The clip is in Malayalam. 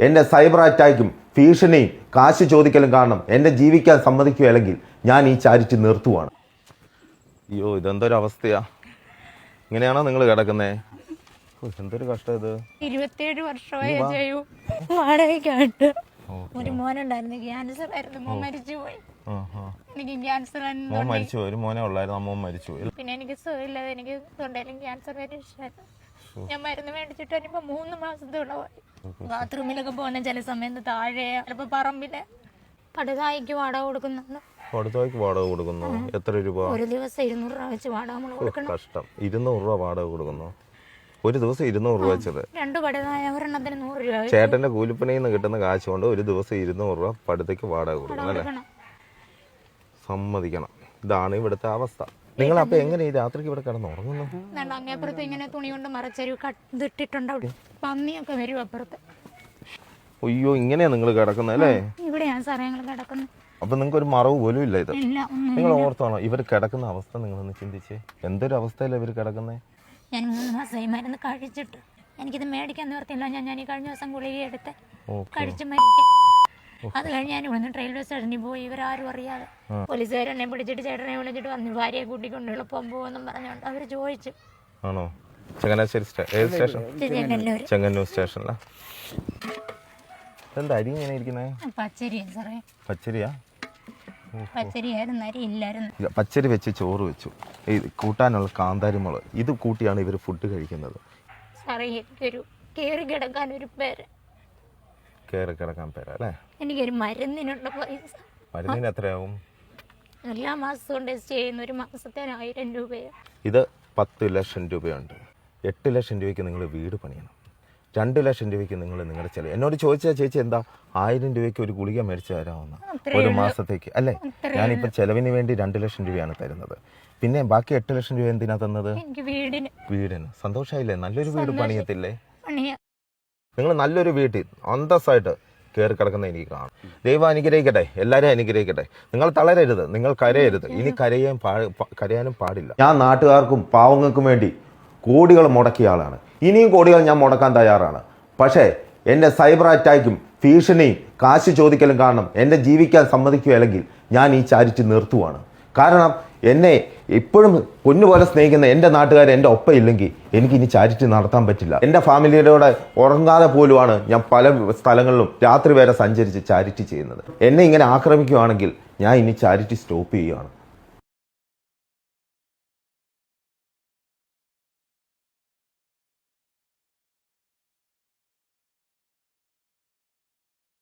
എന്റെ സൈബർ അറ്റാക്കും ഭീഷണിയും കാശ് ചോദിക്കലും കാരണം എന്റെ ജീവിക്കാൻ സമ്മതിക്കുകയല്ലെങ്കിൽ ഞാൻ ഈ ചാരിറ്റി നിർത്തുവാണ്. അയ്യോ ഇതെന്തൊരു അവസ്ഥയാ? ഇങ്ങനെയാണോ നിങ്ങൾ കിടക്കുന്നേ? എന്തൊരു കഷ്ടം ഇത്. ഇരുപത്തിയേഴ് വർഷമായി ചെയ്യൂ വാടകയ്ക്കായിട്ട് ഒരു മോനുണ്ടായിരുന്നു ക്യാൻസർ ആയിരുന്നു മോൻ മരിച്ചു പോയി. ആ, ആ. എനിക്ക് ക്യാൻസർ മോൻ മരിച്ചു ഒരു മോനെ ഉള്ളായിരുന്നു അമ്മ മരിച്ചു പിന്നെ എനിക്ക് സുഖമില്ലാതെ എനിക്ക് തൊണ്ടയിലും ക്യാൻസർ ഞാൻ മരുന്ന് മേടിച്ചിട്ട് ഇനിയിപ്പോ മൂന്ന് മാസത്തോളം ബാത്റൂമിലൊക്കെ പോകുന്ന ചില സമയത്ത് താഴെ ചിലപ്പോ പറമ്പിൽ പടുതായിക്ക് വാടക കൊടുക്കുന്നുണ്ട്. പടുതായിക്ക് വാടക കൊടുക്കുന്നു. എത്ര രൂപ? ഒരു ദിവസം ഇരുന്നൂറ് രൂപ വെച്ച് വാടക നമ്മൾ കൊടുക്കണം. കഷ്ടം. ഇരുന്നൂറ് രൂപ വാടക കൊടുക്കുന്നു. ഒരു ദിവസം ഇരുന്നൂറ് രൂപ വെച്ചത്. രണ്ട് പടുതായ ഒരെണ്ണത്തിന് നൂറ് രൂപ ചേട്ടന്റെ കൂലിപ്പണിയിൽ നിന്ന് കിട്ടുന്ന കാശ് കൊണ്ട് ഒരു ദിവസം ഇരുന്നൂറ് രൂപ പടുത്തേക്ക് വാടക കൊടുക്കണം അല്ലേ? സമ്മതിക്കണം. ഇതാണ് ഇവിടുത്തെ അവസ്ഥ. നിങ്ങൾ അപ്പൊ എങ്ങനെ ഈ രാത്രിക്ക് ഇവിടെ കിടന്ന് ഉറങ്ങുന്നു? അങ്ങേപ്പുറത്ത് ഇങ്ങനെ തുണി കൊണ്ട് മറച്ചൊരു കട്ടിട്ടുണ്ട് അവിടെ. പന്നിയൊക്കെ വരും അപ്പുറത്ത്. അയ്യോ ഇങ്ങനെയാ നിങ്ങൾ കിടക്കുന്നത് അല്ലേ? ഇവിടെയാണ് സാറേ ഞങ്ങൾ കിടക്കുന്നത് അപ്പൊ നിങ്ങൾക്ക് ഒരു മറവ് പോലും ഇല്ല ഇത്? നിങ്ങൾ ഓർത്താണോ ഇവർ കിടക്കുന്ന അവസ്ഥ നിങ്ങൾ ഒന്ന് ചിന്തിച്ചേ. എന്തൊരു അവസ്ഥയല്ലേ ഇവർ കിടക്കുന്നേ? ഞാൻ മൂന്ന് മാസമായി മരുന്ന് കഴിച്ചിട്ട് എനിക്കിത് മേടിക്കാൻ നിർത്തില്ല ഞാൻ ഞാൻ ഈ കഴിഞ്ഞ ദിവസം ഗുളിക എടുത്ത് കഴിച്ച് മരിക്കും അത് കഴിഞ്ഞ് ഞാൻ ഇവിടെ നിന്ന് റെയിൽവേ സ്റ്റേഷനിൽ പോയി. ഇവരാരും അറിയാതെ. പോലീസുകാർ എന്നെ പിടിച്ചിട്ട് ചേട്ടനെ വിളിച്ചിട്ട് വന്നു. ഭാര്യയെ കൂട്ടിക്കൊണ്ട് എളുപ്പം പോകുമെന്നും പറഞ്ഞുകൊണ്ട് അവർ ചോദിച്ചു. ആണോ? ചങ്ങനാശ്ശേരി ഏത് സ്റ്റേഷൻ? ചെങ്ങന്നൂർ സ്റ്റേഷനിലാ? എന്താ അരി ഇങ്ങനെ ഇരിക്കുന്നത് പച്ചരിയാ സാറേ. പച്ചരിയാ? പച്ചരി വെച്ച് ചോറ് വെച്ചു. ഈ കൂട്ടാനുള്ള കാന്താരിമുളക്. ഇത് കൂട്ടിയാണ് ഇവർ ഫുഡ് കഴിക്കുന്നത്. സാറേ എനിക്കൊരു കയറി കിടക്കാൻ ഒരു പേര്. കയറി കിടക്കാൻ പേരാ അല്ലേ? എനിക്കൊരു മരുന്നിനുള്ള പൈസ. മരുന്നിന് എത്രയാവും? എല്ലാ മാസവും ടെസ്റ്റ് ചെയ്യുന്ന ഒരു മാസത്തേന് ആയിരം രൂപയാണ് ഇത് പത്ത് ലക്ഷം രൂപയുണ്ട്. എട്ട് ലക്ഷം രൂപയ്ക്ക് നിങ്ങൾ വീട് പണിയണം. രണ്ട് ലക്ഷം രൂപയ്ക്ക് നിങ്ങൾ നിങ്ങളുടെ ചെലവ്. എന്നോട് ചോദിച്ചാൽ ചേച്ചി എന്താ? ആയിരം രൂപയ്ക്ക് ഒരു ഗുളിക മേടിച്ച് തരാമെന്ന്. ഒരു മാസത്തേക്ക് അല്ലേ? ഞാനിപ്പോൾ ചെലവിന് വേണ്ടി രണ്ട് ലക്ഷം രൂപയാണ് തരുന്നത്. പിന്നെ ബാക്കി എട്ട് ലക്ഷം രൂപ എന്തിനാ തന്നത്? വീടിന്. വീടിന്. സന്തോഷമായില്ലേ നല്ലൊരു വീട് പണിയത്തില്ലേ? പണിയാ. നിങ്ങൾ നല്ലൊരു വീട്ടിൽ അന്തസ്സായിട്ട് കയറി കിടക്കുന്ന എനിക്ക് കാണും. ദൈവം അനുഗ്രഹിക്കട്ടെ എല്ലാവരും അനുഗ്രഹിക്കട്ടെ. നിങ്ങൾ തളരരുത് നിങ്ങൾ കരയരുത്. ഇനി കരയാൻ കരയാനും പാടില്ല. ഞാൻ നാട്ടുകാർക്കും പാവങ്ങൾക്കും വേണ്ടി കോടികൾ മുടക്കിയ ആളാണ്. ഇനിയും കോടികൾ ഞാൻ മുടക്കാൻ തയ്യാറാണ്. പക്ഷേ എന്റെ സൈബർ അറ്റാക്കും ഭീഷണിയും കാശ് ചോദിക്കലും കാരണം എന്റെ ജീവിക്കാൻ സമ്മതിക്കുകയല്ലെങ്കിൽ ഞാൻ ഈ ചാരിറ്റി നിർത്തുവാണ്. കാരണം എന്നെ ഇപ്പോഴും പൊന്നുപോലെ സ്നേഹിക്കുന്ന എന്റെ നാട്ടുകാർ എന്റെ ഒപ്പം ഇല്ലെങ്കിൽ എനിക്ക് ഇനി ചാരിറ്റി നടത്താൻ പറ്റില്ല. എന്റെ ഫാമിലിയോടെ ഉറങ്ങാതെ പോലുമാണ് ഞാൻ പല സ്ഥലങ്ങളിലും രാത്രി വരെ സഞ്ചരിച്ച് ചാരിറ്റി ചെയ്യുന്നത്. എന്നെ ഇങ്ങനെ ആക്രമിക്കുകയാണെങ്കിൽ ഞാൻ ഇനി ചാരിറ്റി സ്റ്റോപ്പ് ചെയ്യുകയാണ്.